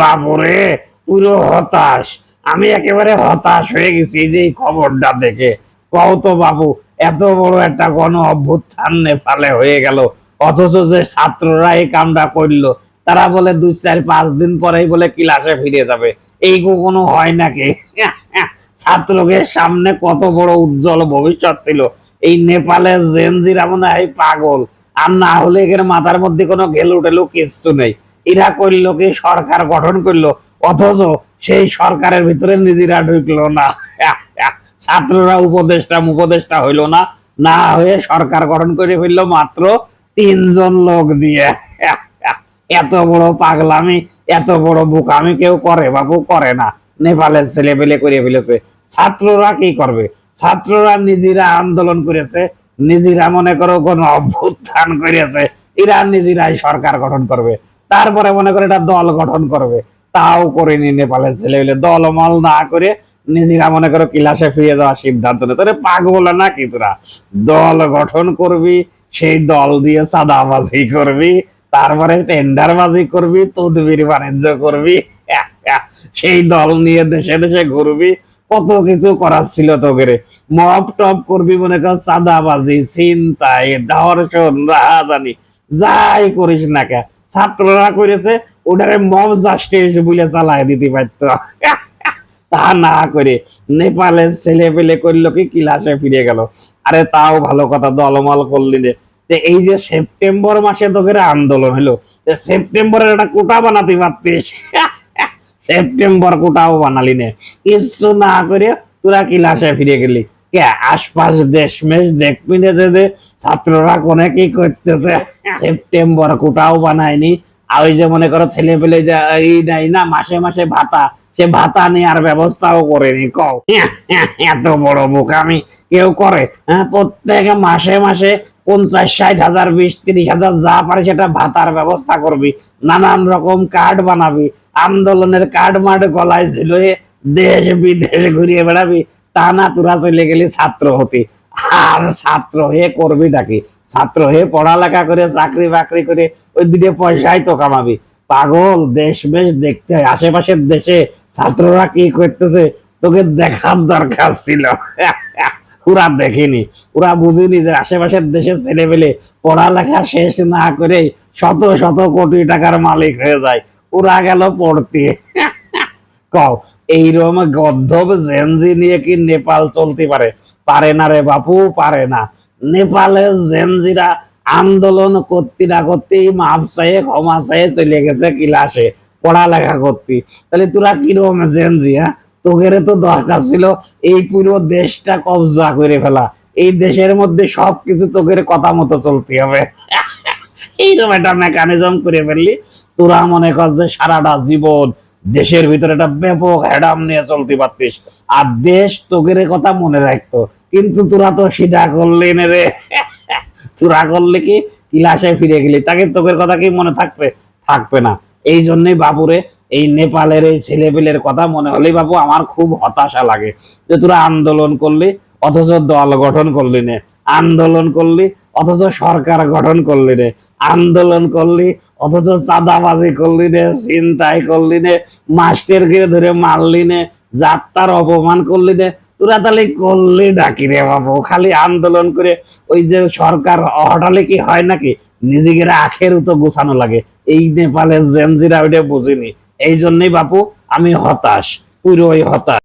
বাবুরে, পুরো হতাশ। আমি একেবারে হতাশ হয়ে গেছি এই যে এই খবরটা দেখে। কও তো, বাবু, এত বড় একটা গণ অভ্যুত্থান নেপালে হয়ে গেল। অথচ যে ছাত্ররা এই কামটা করল, তারা বলে দুই, চার, পাঁচ দিন পরেই বলে ক্লাসে ফিরে যাবে। এই কোনো হয় নাকি? ছাত্রকে সামনে কত বড় উজ্জ্বল ভবিষ্যৎ ছিল। এই নেপালের জেনজিরা মনে হয় পাগল। আর না হলে এখানে মাথার মধ্যে কোনো ঘেলু টেলু কিচ্ছু নেই। এরা করল কি, সরকার গঠন করল? অথচ সেই সরকারের ভিতরে নিজেরা ঢুকলো না। ছাত্ররা উপদেষ্টা উপদেষ্টা হইল না। না হয়ে সরকার গঠন করে ফেলল মাত্র তিনজন লোক দিয়ে। এত বড় পাগলামি, এত বড় বোকামি কেউ করে বাবু করে না। নেপালের ছেলে পেলে করে ফেলেছে। ছাত্ররা কি করবে? ছাত্ররা নিজেরা আন্দোলন করেছে, নিজেরা মনে করো কোন অভ্যুত্থান করেছে, এরা নিজেরাই সরকার গঠন করবে। তারপরে মনে করে এটা দল গঠন করবে। তাও করেনি নেপালের ছেলে পেলে দলমল না করে নিজেরা মনে করো ক্লাসে ফিরে যাওয়ার সিদ্ধান্ত নেই তোরে পাগল নাকি তোরা? দল গঠন করবি, সেই দল দিয়ে চাঁদাবাজি করবি, তারপরে টেন্ডারবাজি করবি, তদবির বাণিজ্য করবি সেই দল নিয়ে দেশে দেশে ঘুরবি, কত কিছু করার ছিল তোকে রে মপ টপ করবি মনে কর, চাঁদাবাজি চিন্তাই ধর্ষণ, রাহাজানি, যাই করিস না কে ছাত্ররা করেছে ওটারে মব জাস্টিস বলে চালায় দিতে পারত। তা না করে নেপালের ছেলে পেলে করল কি ক্লাসে ফিরে গেল। আরে তাও ভালো কথা, দলমল করলি রে। এই যে সেপ্টেম্বর মাসে তোকে আন্দোলন হলো সেপ্টেম্বরের একটা কোটা বানাতে পারতিস। সেপ্টেম্বর কোটাও বানালি নে। কিছু না করে তোরা ক্লাসে ফিরে গেলি? কে আশপাশ দেশমেশ দেখবি না যে ছাত্ররা কোনে কি করতেছে? সেপ্টেম্বর কোটাও বানায়নি। আর ওই যে মনে করো ছেলে পেলে যে এই নাই না, মাসে মাসে ভাতা। সে ভাতা নেওয়ার ব্যবস্থাও করেনি, কও। এত বড় বোকামি কেউ করে? হ্যাঁ প্রত্যেক মাসে মাসে পঞ্চাশ, ষাট হাজার, বিশ, তিরিশ হাজার যা পারে সেটা ভাতার ব্যবস্থা করবি। নানান রকম কার্ড বানাবি। আন্দোলনের কার্ড মার্ড গলায় ঝুলিয়ে দেশ বিদেশ ঘুরিয়ে বেড়াবি। তা না, তোরা চলে গেলি ছাত্র হতি। আর ছাত্র হয়ে করবি নাকি ছাত্র হয়ে পড়ালেখা করে, চাকরি বাকরি করে ওই দিকে পয়সাই তো কামাবি। পাগল দেশ বেশ দেখতে আশেপাশের দেশে ছাত্ররা কি করতেছে, তোকে দেখার দরকার ছিল। ওরা দেখেনি, ওরা বুঝিনি যে আশেপাশের দেশের ছেলে পেলে পড়ালেখা শেষ না করে শত শত কোটি টাকার মালিক হয়ে যায়। ওরা গেল পড়তে। কও, এইরকম গদ্ধব জেনজি নিয়ে কি নেপাল চলতে পারে? পারে না রে বাপু, পারে না। নেপালের জেনজিরা আন্দোলন করতে না করতেই মাপ চাইয়ে ক্ষমা চাইয়ে চলে গেছে ক্লাসে, পড়ালেখা করতে। তাহলে তোরা কীরকম জেনজি হ্যাঁ? তোদের তো দরকার ছিল এই পুরো দেশটা কবজা করে ফেলা। এই দেশের মধ্যে সবকিছু তোদের কথা মতো চলতে হবে। এইরকম একটা মেকানিজম করে ফেললি, তোরা মনে কর যে সারাটা জীবন দেশের ভিতরে একটা ব্যাপক হ্যাডাম নিয়ে চলতে পারতিস। আর দেশ তোদের কথা মনে রাখতো। কিন্তু তোরা তো সিধা করলি না রে। তোরা করলে কি? ক্লাসে ফিরে গেলি। তাকে তোদের কথা কি মনে থাকবে? থাকবে না। এই জন্যই বাবুরে এই নেপালের এই ছেলেপেলের কথা মনে হলেই বাবু আমার খুব হতাশা লাগে যে তোরা আন্দোলন করলি, অথচ দল গঠন করলি নে। আন্দোলন করলি, অথচ সরকার গঠন করলি রে আন্দোলন করলি, অথচ চাঁদাবাজি করলি রে চিন্তাই করলি নে, মাস্টারকে ধরে মারলি নে, যাত্রার অপমান করলি নে তোরা তাহলে করলে ডাকি রে বাবু, খালি আন্দোলন করে ওই যে সরকার হঠালে কি হয় নাকি? নিজেকে আখের তো গোছানো লাগে। এই নেপালের জেনজিরা ওইটা বুঝিনি। এই জন্যই বাপু, আমি হতাশ, পুরোই হতাশ।